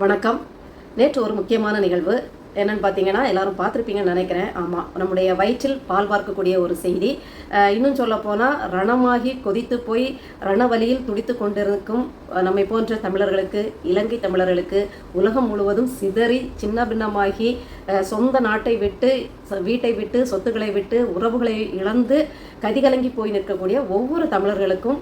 வணக்கம். நேற்று ஒரு முக்கியமான நிகழ்வு. என்னன்னு பார்த்தீங்கன்னா எல்லாரும் பார்த்துருப்பீங்கன்னு நினைக்கிறேன். ஆமாம் நம்முடைய வயிற்றில் பால் பார்க்கக்கூடிய ஒரு செய்தி. இன்னும் சொல்ல போனால் ரணமாகி கொதித்து போய் ரணவலியில் துடித்து கொண்டிருக்கும் நம்மை போன்ற தமிழர்களுக்கு இலங்கை தமிழர்களுக்கு உலகம் முழுவதும் சிதறி சின்ன பின்னமாகி சொந்த நாட்டை விட்டு வீட்டை விட்டு சொத்துக்களை விட்டு உறவுகளை இழந்து கதிகலங்கி போய் நிற்கக்கூடிய ஒவ்வொரு தமிழர்களுக்கும்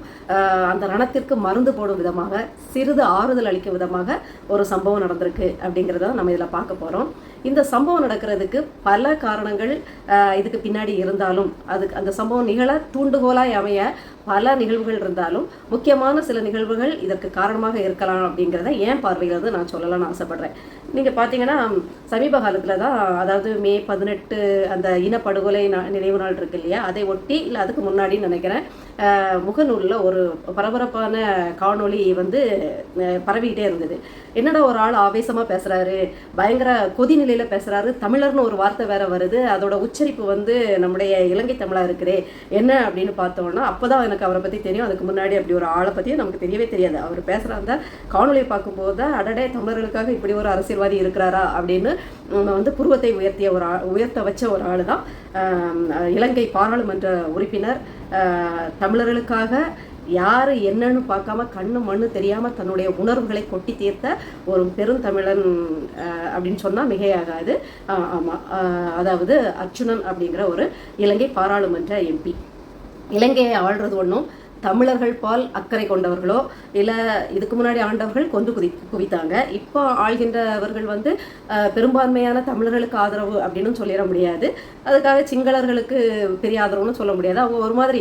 அந்த ரணத்திற்கு மருந்து போடும் விதமாக சிறிது ஆறுதல் அளிக்கும் விதமாக ஒரு சம்பவம் நடந்திருக்கு அப்படிங்கிறத நம்ம இதில் பார்க்க போகிறோம் இந்த சம்பவம் நடக்கிறதுக்கு பல காரணங்கள் இதுக்கு பின்னாடி இருந்தாலும் அதுக்கு அந்த சம்பவம் நிகழ தூண்டுகோலாய் அமைய பல நிகழ்வுகள் இருந்தாலும் முக்கியமான சில நிகழ்வுகள் இதற்கு காரணமாக இருக்கலாம் அப்படிங்கிறத ஏன் பார்வையிலிருந்து நான் சொல்லலாம்னு ஆசைப்படுறேன். நீங்கள் பார்த்தீங்கன்னா சமீப காலத்தில் தான் அதாவது மே பதினெட்டு அந்த இனப்படுகொலை நினைவு நாள் இருக்கு இல்லையா? அதை ஒட்டி இல்லை அதுக்கு முன்னாடி நினைக்கிறேன். முகநூலில் ஒரு பரபரப்பான காணொளி வந்து பரவிக்கிட்டே இருந்தது. என்னடா ஒரு ஆள் ஆவேசமாக பேசுகிறாரு பயங்கர கொதிநிலையில் பேசுகிறாரு தமிழர்னு ஒரு வார்த்தை வேற வருது அதோட உச்சரிப்பு வந்து நம்முடைய இலங்கை தமிழாக இருக்கிறே என்ன அப்படின்னு பார்த்தோம்னா அப்பதான் எனக்கு அவரை பற்றி தெரியும். அதுக்கு முன்னாடி அப்படி ஒரு ஆளை பற்றியும் நமக்கு தெரியவே தெரியாது. அவர் பேசுகிற அந்த காணொலியை பார்க்கும்போது தான் அடடே தமிழர்களுக்காக இப்படி ஒரு அரசியல்வாதி இருக்கிறாரா அப்படின்னு வந்து புருவத்தை உயர்த்திய ஒரு ஆ- உயர்த்த வச்ச ஒரு ஆள் தான் இலங்கை பாராளுமன்ற உறுப்பினர் தமிழர்களுக்காக யார் என்னன்னு பார்க்காம கண்ணு மண்ணு தெரியாமல் தன்னுடைய உணர்வுகளை கொட்டி தீர்த்த ஒரு பெருந்தமிழன் அப்படின்னு சொன்னால் மிகையாகாது. ஆஹ், ஆமா அதாவது அர்ச்சுனன் அப்படிங்கிற ஒரு இலங்கை பாராளுமன்ற எம்பி. இலங்கையை ஆள்றது ஒன்றும் தமிழர்கள் பால் அக்கறை கொண்டவர்களோ இல்லை இதுக்கு முன்னாடி ஆண்டவர்கள் கொண்டு குதி குவித்தாங்க. இப்போ ஆள்கின்றவர்கள் வந்து பெரும்பான்மையான தமிழர்களுக்கு ஆதரவு அப்படின்னு சொல்லிட முடியாது. அதுக்காக சிங்களர்களுக்கு பெரிய ஆதரவுன்னு சொல்ல முடியாது. அவங்க ஒரு மாதிரி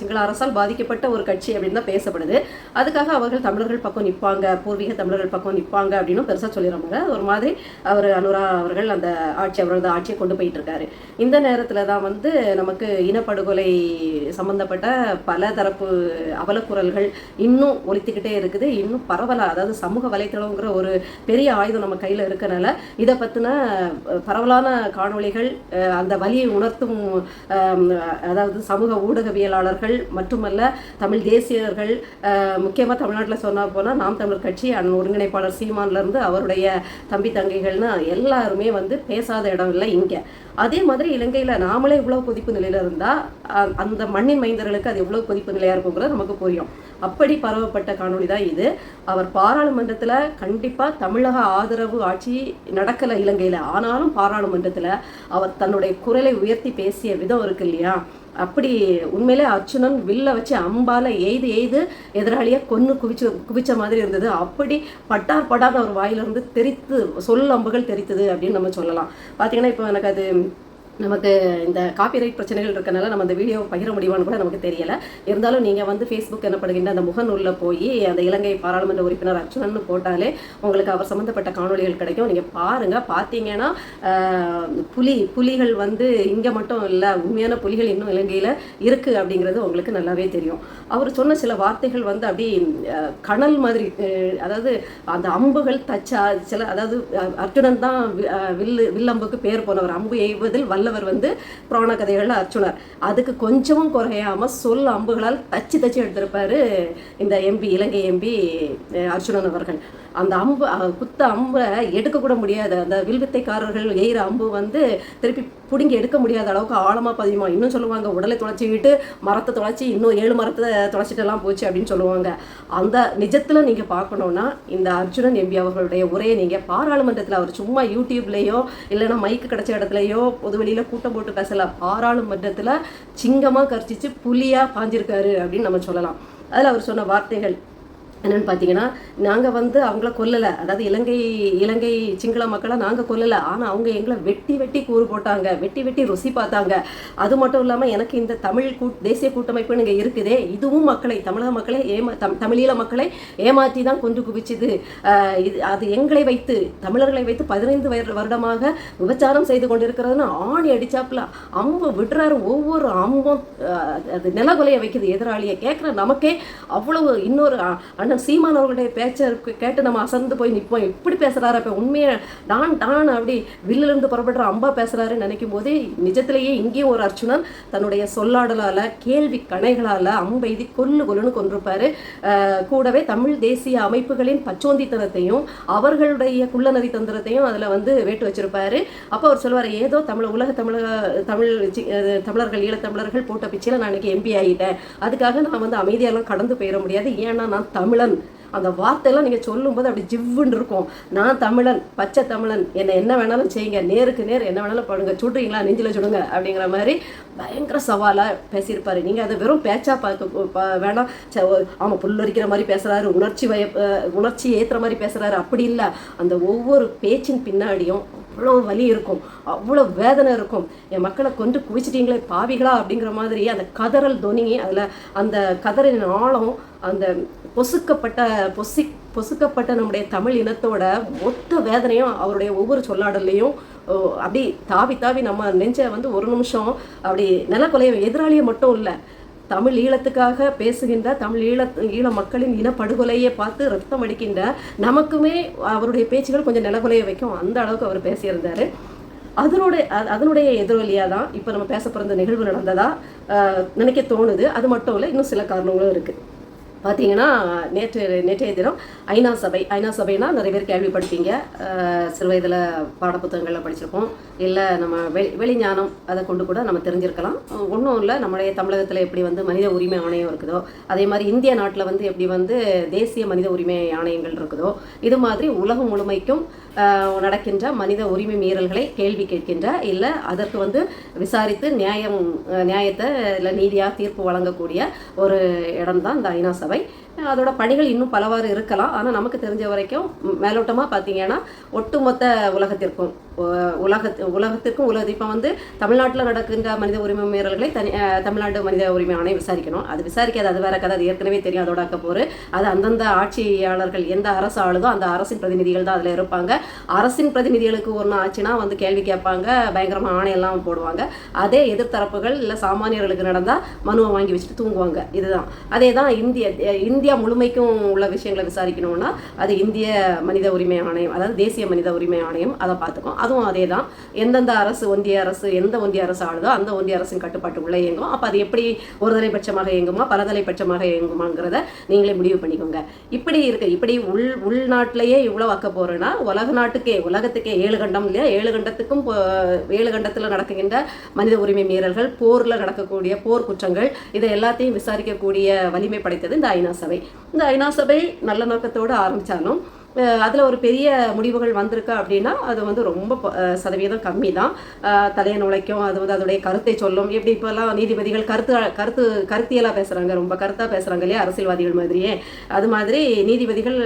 சிங்கள அரசால் பாதிக்கப்பட்ட ஒரு கட்சி அப்படின்னு தான் பேசப்படுது. அதுக்காக அவர்கள் தமிழர்கள் பக்கம் நிற்பாங்க பூர்வீக தமிழர்கள் பக்கம் நிற்பாங்க அப்படின்னு பெருசாக சொல்லிடுறாங்க ஒரு மாதிரி அவர் அனுரா அவர்கள் அந்த ஆட்சி அவரது ஆட்சியை கொண்டு போயிட்டு இருக்காரு. இந்த நேரத்தில் தான் வந்து நமக்கு இனப்படுகொலை சம்பந்தப்பட்ட பல தரப்பு அவலக்குரல்கள் இன்னும் ஒலித்துக்கிட்டே இருக்குது. இன்னும் பரவலாக அதாவது சமூக வலைத்தளங்கிற ஒரு பெரிய ஆயுதம் நம்ம கையில் இருக்கனால இதை பற்றின பரவலான காணொளிகள் அந்த வழியை உணர்த்தும் அதாவது சமூக ஊடகவியலாளர்கள் மட்டுமல்ல தமிழ் தேசியர்கள் முக்கியமாக தமிழ்நாட்டில் சொன்னால் போனால் நாம் தமிழர் கட்சி அண்ணன் ஒருங்கிணைப்பாளர் சீமான்லேருந்து அவருடைய தம்பி தங்கைகள்னு எல்லாருமே வந்து பேசாத இடம் இல்லை இங்கே. அதே மாதிரி இலங்கையில் நாமளே இவ்வளோ கொதிப்பு நிலையில் இருந்தால் அந்த மண்ணின் மைந்தர்களுக்கு அது எவ்வளோ கொதிப்பு நிலையாக இருக்கும் இருக்குங்கிறது நமக்கு புரியும். அப்படி பரவப்பட்ட காணொளி தான் இது. அவர் பாராளுமன்றத்தில் கண்டிப்பாக தமிழக ஆதரவு ஆட்சி நடக்கலை இலங்கையில். ஆனாலும் பாராளுமன்றத்தில் அவர் தன்னுடைய குரலை உயர்த்தி பேசிய விதம் இருக்கு இல்லையா? அப்படி உண்மையிலே அர்ச்சுனன் வில்ல வச்சு அம்பால எய்து எய்து எதிராளியை கொன்று குவிச்சு குவிச்ச மாதிரி இருந்தது. அப்படி பட்டார் படாத ஒரு வாயிலிருந்து தெரித்து சொல் அம்புகள் தெரித்தது அப்படின்னு நம்ம சொல்லலாம். பார்த்தீங்கன்னா இப்போ எனக்கு அது நமக்கு இந்த காப்பிரைட் பிரச்சனைகள் இருக்கனால நம்ம அந்த வீடியோவை பகிர முடியுமான்னு கூட நமக்கு தெரியலை. இருந்தாலும் நீங்கள் வந்து ஃபேஸ்புக் எனப்படுகின்ற அந்த முகநூலில் போய் அந்த இலங்கை பாராளுமன்ற உறுப்பினர் அர்ச்சுனன் போட்டாலே உங்களுக்கு அவர் சம்மந்தப்பட்ட காணொளிகள் கிடைக்கும். நீங்கள் பாருங்கள் பார்த்தீங்கன்னா புலி புலிகள் வந்து இங்கே மட்டும் இல்லை உண்மையான புலிகள் இன்னும் இலங்கையில் இருக்குது அப்படிங்கிறது உங்களுக்கு நல்லாவே தெரியும். அவர் சொன்ன சில வார்த்தைகள் வந்து அப்படி கணல் மாதிரி அதாவது அந்த அம்புகள் தச்சா சில அதாவது அர்ஜுனன் தான் வில்லு வில்லம்புக்கு பேர் போனவர். அம்பு எய்வதில் வல்ல வல்லவர் வந்து புராண கதைகள்ல அர்ச்சுனர். அதுக்கு கொஞ்சமும் குறையாம சொல் அம்புகளால் தச்சு தச்சு எடுத்திருப்பாரு இந்த எம்பி இலங்கை எம்பி அர்ச்சுனன் அவர்கள். அந்த அம்பு குத்த அம்பை எடுக்கக்கூட முடியாது. அந்த வில்வித்தைக்காரர்கள் எய்கிற அம்பு வந்து திருப்பி பிடுங்கி எடுக்க முடியாத அளவுக்கு ஆழமாக பதியுமா? இன்னும் சொல்லுவாங்க உடலை தொலைச்சிக்கிட்டு மரத்தை தொலைச்சி இன்னும் ஏழு மரத்தை தொலைச்சிட்டெல்லாம் போச்சு அப்படின்னு சொல்லுவாங்க. அந்த நிஜத்தில் நீங்கள் பார்க்கணுன்னா இந்த அர்ஜுனன் எம்பி அவர்களுடைய உரையை நீங்கள் பாராளுமன்றத்தில் அவர் சும்மா யூடியூப்லேயோ இல்லைன்னா மைக்கு கிடைச்ச இடத்துலையோ பொதுவெளியில் கூட்டம் போட்டு பேசல பாராளுமன்றத்தில் சிங்கமாக கர்ச்சிச்சு புலியாக பாஞ்சிருக்காரு அப்படின்னு நம்ம சொல்லலாம். அதில் அவர் சொன்ன வார்த்தைகள் என்னன்னு பார்த்தீங்கன்னா நாங்கள் வந்து அவங்கள கொல்லலை. அதாவது இலங்கை இலங்கை சிங்கள மக்களை நாங்கள் கொல்லலை. ஆனால் அவங்க எங்களை வெட்டி வெட்டி கூறு போட்டாங்க. வெட்டி வெட்டி ருசி பார்த்தாங்க. அது மட்டும் இல்லாமல் எனக்கு இந்த தமிழ் கூட் தேசிய கூட்டமைப்புன்னு இங்கே இருக்குதே. இதுவும் மக்களை தமிழக மக்களை ஏமா தம் தமிழீழ மக்களை ஏமாற்றி தான் கொண்டு குவிச்சுது. இது அது எங்களை வைத்து தமிழர்களை வைத்து பதினைந்து வரு- வருடமாக விபச்சாரம் செய்து கொண்டிருக்கிறதுன்னு ஆணி அடிச்சாப்புல. அம்பு விடுறாரு. ஒவ்வொரு அம்பும் அது நிலகுலைய வைக்குது எதிராளியை. கேட்குற நமக்கே அவ்வளவு இன்னொரு அண்ணன் சீமான் அவர்களுடைய பேச்சை கேட்டு நம்ம அசந்து போய் நிற்போம் எப்படி பேசுகிறாரு அப்போ உண்மையை டான் டான் அப்படி வில்லிலிருந்து புறப்படுற அம்பா பேசுகிறாரு நினைக்கும் போது நிஜத்திலேயே இங்கேயும் ஒரு அர்ச்சுனன் தன்னுடைய சொல்லாடலால் கேள்வி கணைகளால் அம்பெய்தி கொல்லு கொல்லுன்னு கொண்டிருப்பாரு கூடவே தமிழ் தேசிய அமைப்புகளின் பச்சோந்தித்தனத்தையும் அவர்களுடைய குள்ளநதி தந்திரத்தையும் அதில் வந்து வேட்டு வச்சிருப்பாரு. அப்போ அவர் சொல்லுவார் ஏதோ தமிழ் உலக தமிழக தமிழ் தமிழர்கள் ஈழத்தமிழர்கள் போட்ட பிச்சையில் நான் இன்னைக்கு எம்பி ஆகிட்டேன் அதுக்காக நான் வந்து அமைதியெல்லாம் கடந்து போயிட முடியாது. ஏன்னா நான் தமிழன். அந்த வார்த்தையெல்லாம் நீங்கள் சொல்லும்போது அப்படி ஜிவ்வுன்னு இருக்கும். நான் தமிழன் பச்சை தமிழன் என்னை என்ன வேணாலும் செய்யுங்க. நேருக்கு நேர் என்ன வேணாலும் பண்ணுங்க. சுடுறீங்களா? நெஞ்சில் சுடுங்க. அப்படிங்கிற மாதிரி பயங்கர சவாலாக பேசியிருப்பாரு. நீங்கள் அதை வெறும் பேச்சா பார்க்க வேணாம். ச- ஆமாம் புல்லரிக்கிற மாதிரி பேசுகிறாரு உணர்ச்சி வய உணர்ச்சி ஏற்றுற மாதிரி பேசுகிறாரு அப்படி இல்லை. அந்த ஒவ்வொரு பேச்சின் பின்னாடியும் அவ்வளோ வலி இருக்கும் அவ்வளோ வேதனை இருக்கும். என் மக்களை கொண்டு குவிச்சிட்டிங்களே பாவிகளா அப்படிங்கிற மாதிரி அந்த கதறல் தொனி அதில் அந்த கதறின் ஆழம் அந்த பொசுக்கப்பட்ட பொசி பொசுக்கப்பட்ட நம்முடைய தமிழ் இனத்தோட மொத்த வேதனையும் அவருடைய ஒவ்வொரு சொல்லாடல்லையும் அப்படி தாவி தாவி நம்ம நெஞ்சை வந்து ஒரு நிமிஷம் அப்படி நிலக்கொலையும் எதிராளியை மட்டும் இல்லை தமிழ் ஈழத்துக்காக பேசுகின்ற தமிழ் ஈழ ஈழ மக்களின் இனப்படுகொலையை பார்த்து ரத்தம் அடிக்கின்ற நமக்குமே அவருடைய பேச்சுகள் கொஞ்சம் நிலகுலைய வைக்கும். அந்த அளவுக்கு அவர் பேசியிருந்தாரு. அதனுடைய அதனுடைய எதிரொலியாக தான் இப்போ நம்ம பேச பிறந்த நிகழ்வு நடந்ததாக நினைக்க தோணுது. அது மட்டும் இல்லை இன்னும் சில காரணங்களும் இருக்குது பார்த்தீங்கன்னா நேற்று நேற்றைய தினம் ஐநா சபை ஐநா சபைனா நிறைய பேர் கேள்விப்பட்டிருப்பீங்க. சிறு வயதில் பாடப்புத்தகங்களில் படிச்சிருப்போம். இல்லை நம்ம வெளி வெளிஞானம் அதை கொண்டு கூட நம்ம தெரிஞ்சிருக்கலாம். ஒன்றும் இல்லை நம்முடைய தமிழகத்தில் எப்படி வந்து மனித உரிமை ஆணையம் இருக்குதோ அதே மாதிரி இந்திய நாட்டில் வந்து எப்படி வந்து தேசிய மனித உரிமை ஆணையங்கள் இருக்குதோ இது மாதிரி உலகம் முழுமைக்கும் நடக்கின்ற மனித உரிமை மீறல்களை கேள்வி கேட்கின்ற இல்லை அதற்கு வந்து விசாரித்து நியாயம் நியாயத்தை இல்லை நீதியாக தீர்ப்பு வழங்கக்கூடிய ஒரு இடம்தான் இந்த ஐநா சபை. সবাই அதோட பணிகள் இன்னும் பலவாறு இருக்கலாம். ஆனால் நமக்கு தெரிஞ்ச வரைக்கும் மேலோட்டமாக பார்த்தீங்கன்னா ஒட்டுமொத்த உலகத்திற்கும் உலகத்து உலகத்திற்கும் உலக இப்போ வந்து தமிழ்நாட்டில் நடக்கின்ற மனித உரிமை மீறல்களை தனி தமிழ்நாடு மனித உரிமை ஆணையம் விசாரிக்கணும். அது விசாரிக்காது அது வேற கதை அது ஏற்கனவே தெரியும் அதோட அக்கப்போரு அது அந்தந்த ஆட்சியாளர்கள் எந்த அரசு ஆளுதோ அந்த அரசின் பிரதிநிதிகள் தான் அதில் இருப்பாங்க. அரசின் பிரதிநிதிகளுக்கு ஒன்று ஆச்சுன்னா வந்து கேள்வி கேட்பாங்க பயங்கரமாக ஆணையெல்லாம் போடுவாங்க. அதே எதிர்த்தரப்புகள் இல்லை சாமானியர்களுக்கு நடந்தால் மனுவை வாங்கி வச்சுட்டு தூங்குவாங்க. இதுதான். அதே தான் இந்திய இந்திய இந்தியா முழுமைக்கும் உள்ள விஷயங்களை விசாரிக்கணும்னா அது இந்திய மனித உரிமை ஆணையம் அதாவது தேசிய மனித உரிமை ஆணையம் அதை பார்த்துக்கும். அதுவும் அதே தான் எந்தெந்த அரசு ஒன்றிய அரசு எந்த ஒன்றிய அரசு ஆளுதோ அந்த ஒன்றிய அரசின் கட்டுப்பாட்டு உள்ளே இயங்கும். அப்போ அது எப்படி ஒரு தலைபட்சமாக இயங்குமா பலதலைபட்சமாக இயங்குமாங்கிறத நீங்களே முடிவு பண்ணிக்கோங்க. இப்படி இருக்கு. இப்படி உள் உள்நாட்டிலேயே இவ்வளோ வைக்க போறேன்னா உலக நாட்டுக்கே உலகத்துக்கே ஏழு கண்டம் இல்லையா? ஏழு கண்டத்துக்கும் ஏழு கண்டத்தில் நடக்குகின்ற மனித உரிமை மீறல்கள் போரில் நடக்கக்கூடிய போர் குற்றங்கள் இதை எல்லாத்தையும் விசாரிக்கக்கூடிய வலிமை படைத்தது இந்த ஐநா சபை. இந்த ஐநா சபை நல்ல நோக்கத்தோடு ஆரம்பித்தாலும் அதில் ஒரு பெரிய முடிவுகள் வந்திருக்கு அப்படின்னா அது வந்து ரொம்ப ப- சதவீதம் கம்மி தான் தலையை நுழைக்கும் அது வந்து அதோடைய கருத்தை சொல்லும். எப்படி இப்போல்லாம் நீதிபதிகள் கருத்து கருத்து கருத்தியலாக பேசுகிறாங்க ரொம்ப கருத்தாக பேசுகிறாங்க இல்லையா அரசியல்வாதிகள் மாதிரியே. அது மாதிரி நீதிபதிகள்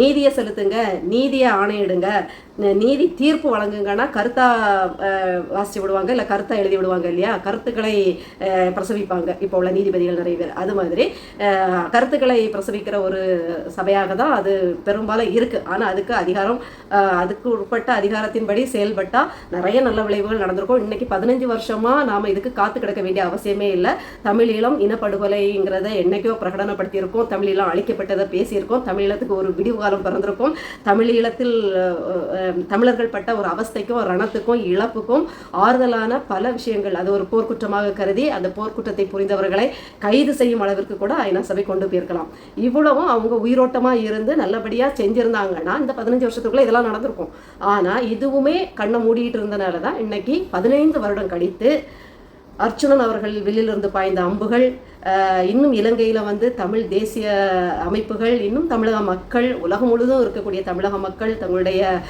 நீதியை செலுத்துங்க நீதியை ஆணையிடுங்க நீதி தீர்ப்பு வழங்குங்கன்னா கருத்தா அஹ், வாசிச்சு விடுவாங்க இல்லை கருத்தா எழுதி விடுவாங்க இல்லையா கருத்துக்களை பிரசவிப்பாங்க. இப்போ உள்ள நீதிபதிகள் நிறைய பேர். அது மாதிரி கருத்துக்களை பிரசவிக்கிற ஒரு சபையாக தான் அது பெரும்பாலும் இருக்கு. ஆனால் அதுக்கு அதிகாரம் அதுக்கு உட்பட்ட அதிகாரத்தின்படி செயல்பட்டா நிறைய நல்ல விளைவுகள் நடந்திருக்கும். இன்னைக்கு பதினஞ்சு வருஷமா நாம இதுக்கு காத்து கிடக்க வேண்டிய அவசியமே இல்லை. தமிழீழம் இனப்படுகொலைங்கிறத என்னைக்கோ பிரகடனப்படுத்தியிருக்கோம். தமிழீழம் அழிக்கப்பட்டதை பேசியிருக்கோம். தமிழீழத்துக்கு ஒரு விடிவு காலம் பிறந்திருக்கும். தமிழீழத்தில் தமிழர்கள் பட்ட ஒரு அவஸ்தைக்கும் ரணத்துக்கும் இழப்புக்கும் ஆறுதலான பல விஷயங்கள். அது ஒரு போர்க்குற்றமாக கருதி அந்த போர்க்குற்றத்தை புரிந்தவர்களை கைது செய்யும் அளவிற்கு கூட ஐநா சபை கொண்டு போயிருக்கலாம். இவ்வளவும் அவங்க உயிரோட்டமா இருந்து நல்லபடியா செஞ்சுருந்தாங்கன்னா இந்த பதினஞ்சு வருஷத்துக்குள்ள இதெல்லாம் நடந்திருக்கும். ஆனா இதுவுமே கண்ணை மூடிட்டு இருந்தனால தான் இன்னைக்கு பதினைந்து வருடம் கழித்து அர்ச்சுனன் அவர்கள் வெளியிலிருந்து பாய்ந்த அம்புகள் இன்னும் இலங்கையில் வந்து தமிழ் தேசிய அமைப்புகள் இன்னும் தமிழக மக்கள் உலகம் முழுதும் இருக்கக்கூடிய தமிழக மக்கள் தங்களுடைய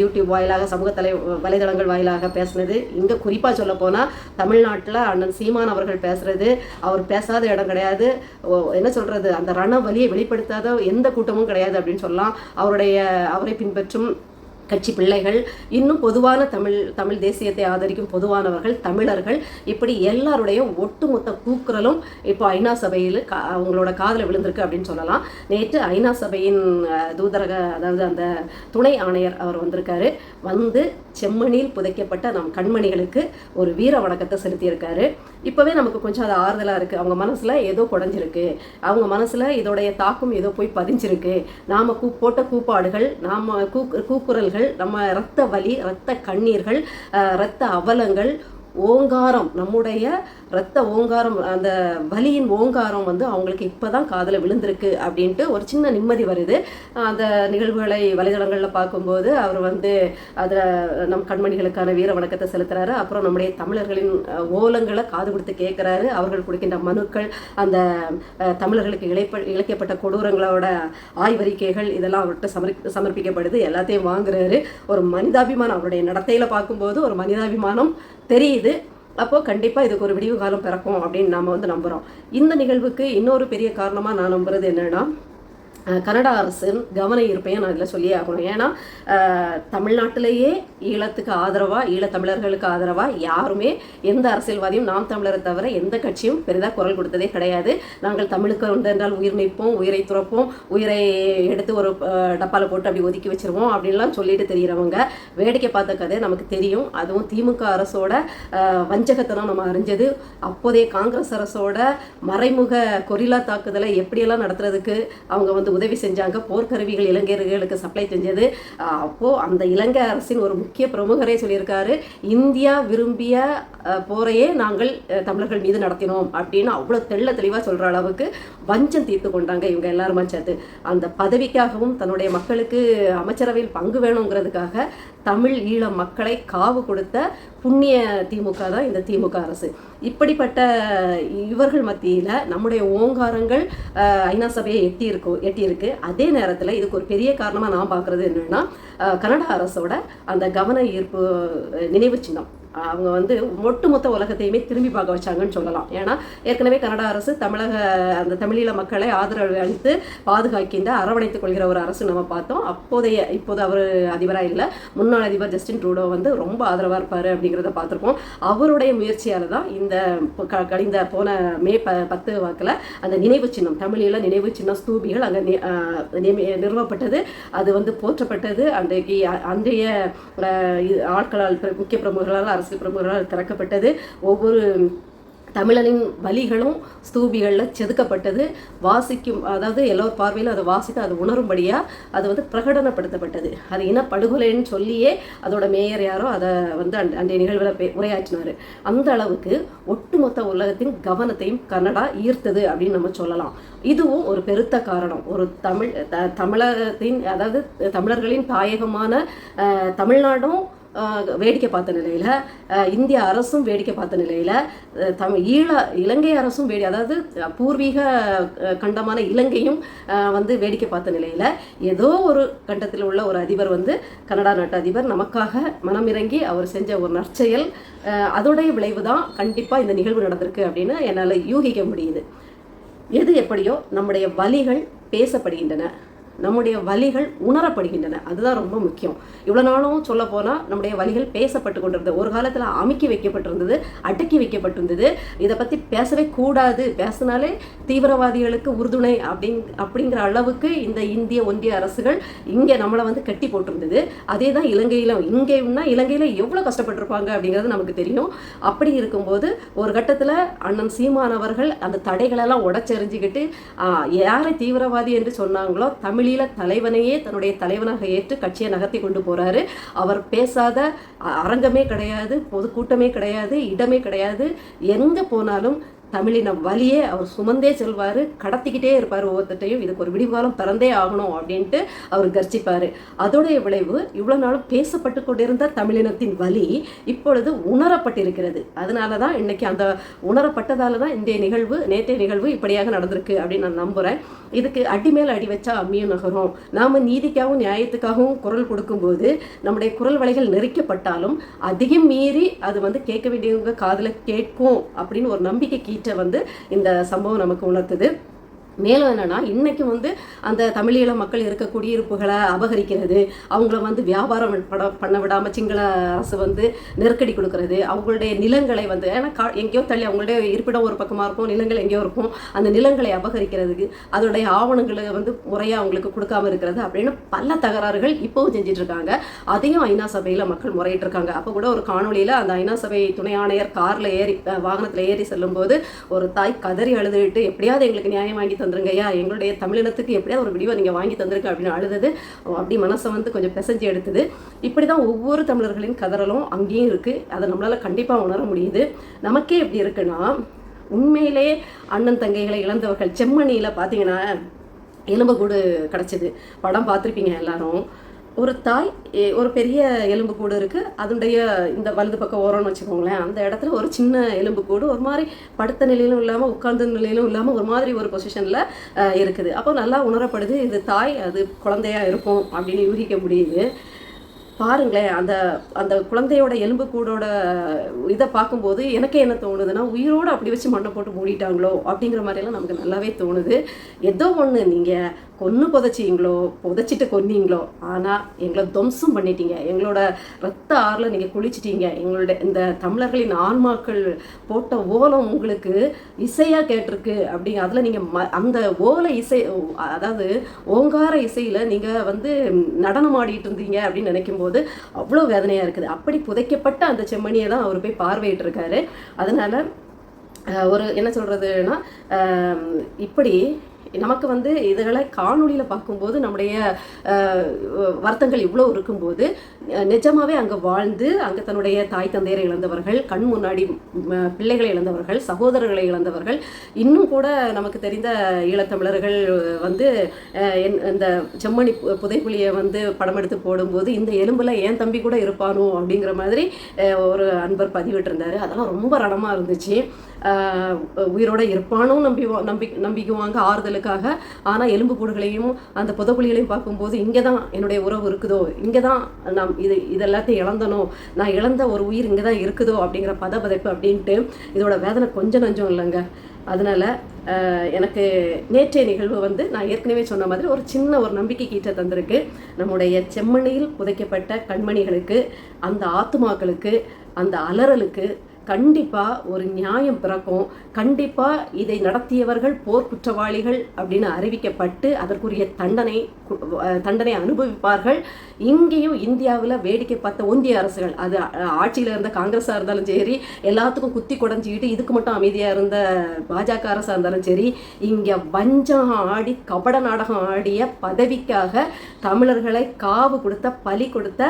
யூடியூப் வாயிலாக சமூக தலை வலைதளங்கள் வாயிலாக பேசுனது. இங்கே குறிப்பாக சொல்ல போனால் தமிழ்நாட்டில் அண்ணன் சீமான் அவர்கள் பேசுறது அவர் பேசாத இடம் கிடையாது. ஓ, என்ன சொல்றது? அந்த ரண வலியை வெளிப்படுத்தாத எந்த கூட்டமும் கிடையாது அப்படின்னு சொல்லலாம். அவருடைய அவரை பின்பற்றும் கட்சி பிள்ளைகள் இன்னும் பொதுவான தமிழ் தமிழ் தேசியத்தை ஆதரிக்கும் பொதுவானவர்கள் தமிழர்கள் இப்படி எல்லாருடைய ஒட்டுமொத்த கூக்குரலும் இப்போ ஐநா சபையில் கா அவங்களோட காதில் விழுந்திருக்கு அப்படின்னு சொல்லலாம். நேற்று ஐநா சபையின் தூதரக அதாவது அந்த துணை ஆணையர் அவர் வந்திருக்காரு. வந்து செம்மணியில் புதைக்கப்பட்ட நம் கண்மணிகளுக்கு ஒரு வீர வணக்கத்தை செலுத்தியிருக்காரு. இப்போவே நமக்கு கொஞ்சம் அது ஆறுதலாக இருக்குது அவங்க மனசில் ஏதோ குடஞ்சிருக்கு. அவங்க மனசில் இதோடைய தாக்கம் ஏதோ போய் பதிஞ்சிருக்கு. நாம் கூ போட்ட கூப்பாடுகள் நாம் கூ கூக்குரல்கள் நம்ம இரத்த வலி இரத்த கண்ணீர்கள் இரத்த அவலங்கள் ஓங்காரம் நம்முடைய ரத்த ஓங்காரம் அந்த வலியின் ஓங்காரம் வந்து அவங்களுக்கு இப்போதான் காதில் விழுந்திருக்கு அப்படின்ட்டு ஒரு சின்ன நிம்மதி வருது. அந்த நிகழ்வுகளை வலைதளங்களில் பார்க்கும்போது அவர் வந்து அதில் நம் கண்மணிகளுக்கான வீர வணக்கத்தை செலுத்துறாரு. அப்புறம் நம்முடைய தமிழர்களின் ஓலங்களை காது கொடுத்து கேட்குறாரு அவர்கள் கொடுக்கின்ற மனுக்கள் அந்த தமிழர்களுக்கு இழைப்ப இழைக்கப்பட்ட கொடூரங்களோட ஆய்வறிக்கைகள் இதெல்லாம் அவர்கிட்ட சமர்ப்பி சமர்ப்பிக்கப்படுது. எல்லாத்தையும் வாங்குறாரு. ஒரு மனிதாபிமானம் அவருடைய நடத்தையில் பார்க்கும்போது ஒரு மனிதாபிமானம் தெரியுது. அப்போது கண்டிப்பாக இதுக்கு ஒரு விடிவு காலம் பிறக்கும் அப்படின்னு நாம் வந்து நம்புகிறோம் இந்த நிகழ்வுக்கு இன்னொரு பெரிய காரணமாக நான் நம்புறது என்னென்னா கனடா அரசின் கவன ஈர்ப்பையும் நான் இதில் சொல்லியே ஆகணும். ஏன்னா தமிழ்நாட்டிலேயே ஈழத்துக்கு ஆதரவாக ஈழத்தமிழர்களுக்கு ஆதரவாக யாருமே எந்த அரசியல்வாதியும் நாம் தமிழரை தவிர எந்த கட்சியும் பெரிதாக குரல் கொடுத்ததே கிடையாது. நாங்கள் தமிழுக்கு உண்டு என்றால் உயிர் நிற்போம் உயிரை துறப்போம் உயிரை எடுத்து ஒரு டப்பாவில் போட்டு அப்படி ஒதுக்கி வச்சிருவோம் அப்படின்லாம் சொல்லிட்டு தெரிகிறவங்க வேடிக்கை பார்த்த கதை நமக்கு தெரியும். அதுவும் திமுக அரசோட வஞ்சகத்தனம் நம்ம அறிஞ்சது. அப்போதைய காங்கிரஸ் அரசோட மறைமுக கொரில்லா தாக்குதலை எப்படியெல்லாம் நடத்துறதுக்கு அவங்க வந்து உதவி செஞ்சாங்க. போர்க்கருவிகள் இலங்கையர்களுக்கு சப்ளை செஞ்சது. அப்போது அந்த இலங்கை அரசின் ஒரு முக்கிய பிரமுகரே சொல்லியிருக்காரு. இந்தியா விரும்பிய போரையே நாங்கள் தமிழர்கள் மீது நடத்தினோம் அப்படின்னு அவ்வளோ தெள்ள தெளிவாக சொல்கிற அளவுக்கு வஞ்சம் தீர்த்து கொண்டாங்க இவங்க எல்லாருமே சேர்த்து. அந்த பதவிக்காகவும் தன்னுடைய மக்களுக்கு அமைச்சரவையில் பங்கு வேணுங்கிறதுக்காக தமிழ் ஈழ மக்களை காவு கொடுத்த புண்ணிய திமுக தான் இந்த திமுக அரசு. இப்படிப்பட்ட இவர்கள் மத்தியில் நம்முடைய ஓங்காரங்கள் ஐநா சபையை எட்டி இருக்கோ எட்டியிருக்கு. அதே நேரத்தில் இதுக்கு ஒரு பெரிய காரணமாக நான் பார்க்குறது என்னென்னா கனடா அரசோட அந்த கவன ஈர்ப்பு நினைவு சின்னம். அவங்க வந்து ஒட்டுமொத்த உலகத்தையுமே திரும்பி பார்க்க வச்சாங்கன்னு சொல்லலாம். ஏன்னா ஏற்கனவே கனடா அரசு தமிழக அந்த தமிழீழ மக்களை ஆதரவு அளித்து பாதுகாக்கின்ற அரவணைத்துக் கொள்கிற ஒரு அரசு நம்ம பார்த்தோம். அப்போதைய இப்போது அவர் அதிபராக இல்லை. முன்னாள் அதிபர் ஜஸ்டின் ட்ரூடோ வந்து ரொம்ப ஆதரவாக இருப்பார் அப்படிங்கிறத பார்த்துருப்போம். அவருடைய முயற்சியால் தான் இந்த க- கழிந்த போன மே ப பத்து வாக்கில் அந்த நினைவு சின்னம் தமிழீழ நினைவு சின்னம் ஸ்தூபிகள் அங்கே நிறுவப்பட்டது. அது வந்து போற்றப்பட்டது. அன்றைக்கு அன்றைய இது ஆட்களால் முக்கிய பிரமுகர்களால் அரசியல் பிரமுகர்களால் திறக்கப்பட்டது. ஒவ்வொரு தமிழனின் வலிகளும் ஸ்தூபிகளில் செதுக்கப்பட்டது. வாசிக்கும் அதாவது எல்லோர் பார்வையில் அதை வாசித்து அது உணரும்படியாக அது வந்து பிரகடனப்படுத்தப்பட்டது. அது இனப்படுகொலைன்னு சொல்லியே அதோட மேயர் யாரோ அதை வந்து அந்த அன்றைய நிகழ்வில் உரையாற்றினார். அந்த அளவுக்கு ஒட்டுமொத்த உலகத்தின் கவனத்தையும் கன்னடா ஈர்த்தது அப்படின்னு நம்ம சொல்லலாம். இதுவும் ஒரு பெருத்த காரணம். ஒரு தமிழ் த தமிழகத்தின் அதாவது தமிழர்களின் தாயகமான தமிழ்நாடும் வேடிக்கை பார்த்த நிலையில் இந்திய அரசும் வேடிக்கை பார்த்த நிலையில் தமிழ் ஈழ இலங்கை அரசும் வேடி அதாவது பூர்வீக கண்டமான இலங்கையும் வந்து வேடிக்கை பார்த்த நிலையில் ஏதோ ஒரு கண்டத்தில் உள்ள ஒரு அதிபர் வந்து கனடா நாட்டு அதிபர் நமக்காக மனமிறங்கி அவர் செஞ்ச ஒரு நற்செயல் அதோடைய விளைவு தான் கண்டிப்பாக இந்த நிகழ்வு நடந்திருக்கு அப்படின்னு என்னால் யூகிக்க முடியுது. எது எப்படியோ நம்முடைய வழிகள் பேசப்படுகின்றன. நம்முடைய வலிகள் உணரப்படுகின்றன. அதுதான் ரொம்ப முக்கியம். இவ்வளோ நாளும் சொல்ல போனால் நம்முடைய வழிகள் பேசப்பட்டு கொண்டிருந்தது. ஒரு காலத்தில் அமுக்கி வைக்கப்பட்டிருந்தது அடக்கி வைக்கப்பட்டிருந்தது. இதை பற்றி பேசவே கூடாது. பேசினாலே தீவிரவாதிகளுக்கு உறுதுணை அப்படிங் அப்படிங்கிற அளவுக்கு இந்த இந்திய ஒன்றிய அரசுகள் இங்கே நம்மளை வந்து கட்டி போட்டிருந்தது. அதே தான் இலங்கையிலும். இங்கேன்னா இலங்கையில் எவ்வளோ கஷ்டப்பட்டிருப்பாங்க அப்படிங்கிறது நமக்கு தெரியும். அப்படி இருக்கும்போது ஒரு கட்டத்தில் அண்ணன் சீமானவர்கள் அந்த தடைகளெல்லாம் உடச்செறிஞ்சிக்கிட்டு யாரை தீவிரவாதி என்று சொன்னாங்களோ தமிழ் தமிழீழ தலைவனையே தன்னுடைய தலைவனாக ஏற்று கட்சியை நகர்த்தி கொண்டு போறாரு. அவர் பேசாத அரங்கமே கிடையாது பொதுக்கூட்டமே கிடையாது இடமே கிடையாது. எங்கே போனாலும் தமிழின வழியே அவர் சுமந்தே செல்வார் கடத்திக்கிட்டே இருப்பார் ஒவ்வொருத்தையும் இதுக்கு ஒரு விடிவுகாலம் பிறந்தே ஆகணும் அப்படின்ட்டு அவர் கர்ஜிப்பார் அதோடைய விளைவு இவ்வளோ நாளும் பேசப்பட்டு கொண்டிருந்த தமிழினத்தின் வலி இப்பொழுது உணரப்பட்டிருக்கிறது. அதனால தான் இன்னைக்கு அந்த உணரப்பட்டதால தான் இந்திய நிகழ்வு நேற்றைய நிகழ்வு இப்படியாக நடந்திருக்கு அப்படின்னு நான் நம்புகிறேன் இதுக்கு அடி மேல் அடி வச்சா அம்மியும் நகரும். நாம் நீதிக்காகவும் நியாயத்துக்காகவும் குரல் கொடுக்கும்போது நம்முடைய குரல் வலைகள் நெருக்கப்பட்டாலும் அதிகம் மீறி அது வந்து கேட்க வேண்டியவங்க காதில் கேட்கும் அப்படின்னு ஒரு நம்பிக்கை லைட்டை வந்து இந்த சம்பவம் நமக்கு உணர்த்துது. மேலும் என்னன்னா இன்னைக்கு வந்து அந்த தமிழீழ மக்கள் இருக்க குடியிருப்புகளை அபகரிக்கிறது அவங்கள வந்து வியாபாரம் பட பண்ண விடாம சிங்கள அரசு வந்து நெருக்கடி கொடுக்கறது அவங்களுடைய நிலங்களை வந்து ஏன்னா கா எங்கேயோ தள்ளி அவங்களுடைய இருப்பிடம் ஒரு பக்கமாக இருக்கும் நிலங்கள் எங்கேயோ இருக்கும் அந்த நிலங்களை அபகரிக்கிறதுக்கு அதோடைய ஆவணங்களை வந்து முறையாக அவங்களுக்கு கொடுக்காம இருக்கிறது அப்படின்னு பல தகராறுகள் இப்போவும் செஞ்சுட்டு இருக்காங்க அதையும் ஐநா சபையில் மக்கள் முறையிட்டு இருக்காங்க அப்போ கூட ஒரு காணொலியில் அந்த ஐநா சபை துணை ஆணையர் காரில் ஏறி வாகனத்தில் ஏறி செல்லும்போது ஒரு தாய் கதறி அழுதுகிட்டு எப்படியாவது எங்களுக்கு நியாயம் வாங்கி தந்துருங்கய்யா எங்களுடைய தமிழினத்துக்கு எப்படியாவது ஒரு விடிவை நீங்கள் வாங்கி தந்துருங்க அப்படின்னு அழுதது. அப்படி மனசை வந்து கொஞ்சம் பிசைஞ்சு எடுத்தது. இப்படி தான் ஒவ்வொரு தமிழர்களின் கதறலும் அங்கேயும் இருக்குது அதை நம்மளால் கண்டிப்பாக உணர முடியுது. நமக்கே எப்படி இருக்குன்னா உண்மையிலே அண்ணன் தங்கைகளை இழந்தவர்கள் செம்மணியில் பார்த்தீங்கன்னா எலும்புக்கூடு கிடச்சிது. படம் பார்த்துருப்பீங்க எல்லாரும். ஒரு தாய் ஒரு பெரிய எலும்புக்கூடு இருக்குது அதனுடைய இந்த வலது பக்கம் ஓரம்னு வச்சுக்கோங்களேன். அந்த இடத்துல ஒரு சின்ன எலும்புக்கூடு ஒரு மாதிரி படுத்த நிலையிலும் இல்லாமல் உட்கார்ந்த நிலையிலும் இல்லாமல் ஒரு மாதிரி ஒரு பொசிஷனில் இருக்குது. அப்போ நல்லா உணரப்படுது இது தாய் அது குழந்தையாக இருக்கும் அப்படின்னு யூகிக்க முடியுது. பாருங்களேன் அந்த அந்த குழந்தையோட எலும்புக்கூடோட இதை பார்க்கும்போது எனக்கே என்ன தோணுதுன்னா உயிரோடு அப்படி வச்சு மண்ணை போட்டு மூடிட்டாங்களோ அப்படிங்கிற மாதிரியெல்லாம் நமக்கு நல்லாவே தோணுது. ஏதோ ஒன்று நீங்கள் கொன்று புதைச்சிங்களோ புதைச்சிட்டு கொன்னீங்களோ ஆனால் எங்களை துவம்சம் பண்ணிட்டீங்க. எங்களோட ரத்த ஆறில் நீங்கள் குளிச்சிட்டீங்க. எங்களோட இந்த தமிழர்களின் ஆன்மாக்கள் போட்ட ஓலம் உங்களுக்கு இசையாக கேட்டிருக்கு அப்படிங்க அதில் நீங்கள் ம அந்த ஓலை இசை அதாவது ஓங்கார இசையில் நீங்கள் வந்து நடனம் ஆடிட்டு இருந்தீங்க அப்படின்னு நினைக்கும் போது அவ்வளோ வேதனையாக இருக்குது. அப்படி புதைக்கப்பட்ட அந்த செம்மணியை தான் அவர் போய் பார்வையிட்டிருக்காரு. அதனால் அதனால ஒரு என்ன சொல்கிறதுனா இப்படி நமக்கு வந்து இதுகளை காணொளியில் பார்க்கும்போது நம்முடைய வருத்தங்கள் இவ்வளோ இருக்கும்போது நிஜமாகவே அங்கே வாழ்ந்து அங்கே தன்னுடைய தாய் தந்தையரை இழந்தவர்கள் கண் முன்னாடி பிள்ளைகளை இழந்தவர்கள் சகோதரர்களை இழந்தவர்கள் இன்னும் கூட நமக்கு தெரிந்த ஈழத்தமிழர்கள் வந்து என்- இந்த செம்மணி பு- வந்து படம் எடுத்து போடும்போது இந்த எலும்பில் என் தம்பி கூட இருப்பானோ அப்படிங்கிற மாதிரி ஒரு அன்பர் பதிவிட்டிருந்தார். அதெல்லாம் ரொம்ப ரணமாக இருந்துச்சு. அஹ், உயிரோட இருப்பானோ நம்பி நம்பி நம்பிக்குவாங்க ஆறுதலுக்காக ஆனால் எலும்பு கூடுகளையும் அந்த புதைக்குழிகளையும் பார்க்கும்போது இங்கே தான் என்னுடைய உறவு இருக்குதோ இங்கே தான் நாம் இது இதெல்லாத்தையும் இழந்தனோ நான் இழந்த ஒரு உயிர் இங்கே தான் இருக்குதோ அப்படிங்கிற பதபதைப்பு அப்படின்ட்டு இதோட வேதனை கொஞ்சம் நஞ்சம் இல்லைங்க. அதனால் எனக்கு நேற்றைய நிகழ்வு வந்து நான் ஏற்கனவே சொன்ன மாதிரி ஒரு சின்ன ஒரு நம்பிக்கை கீற்ற தந்திருக்கு. நம்முடைய செம்மணியில் புதைக்கப்பட்ட கண்மணிகளுக்கு அந்த ஆத்துமாக்களுக்கு அந்த அலறலுக்கு கண்டிப்பாக ஒரு நியாயம் பிறக்கும். கண்டிப்பாக இதை நடத்தியவர்கள் போர் குற்றவாளிகள் அப்படின்னு அறிவிக்கப்பட்டு அதற்குரிய தண்டனை தண்டனை அனுபவிப்பார்கள். இங்கேயும் இந்தியாவில் வேடிக்கை பார்த்த ஒந்திய அரசுகள் அது ஆட்சியில் இருந்த காங்கிரஸாக இருந்தாலும் சரி எல்லாத்துக்கும் குத்தி குடஞ்சிக்கிட்டு இதுக்கு மட்டும் அமைதியாக இருந்த பாஜக அரசாக இருந்தாலும் சரி இங்கே வஞ்சம் ஆடி கபட நாடகம் ஆடிய பதவிக்காக தமிழர்களை காவு கொடுத்த பலி கொடுத்த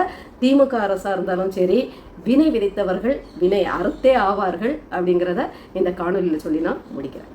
திமுக அரசாக இருந்தாலும் சரி வினை விதைத்தவர்கள் வினை அறுத்தே ஆவார்கள் அப்படிங்கிறத இந்த காணொலியில் சொல்லி நான் முடிக்கிறேன்.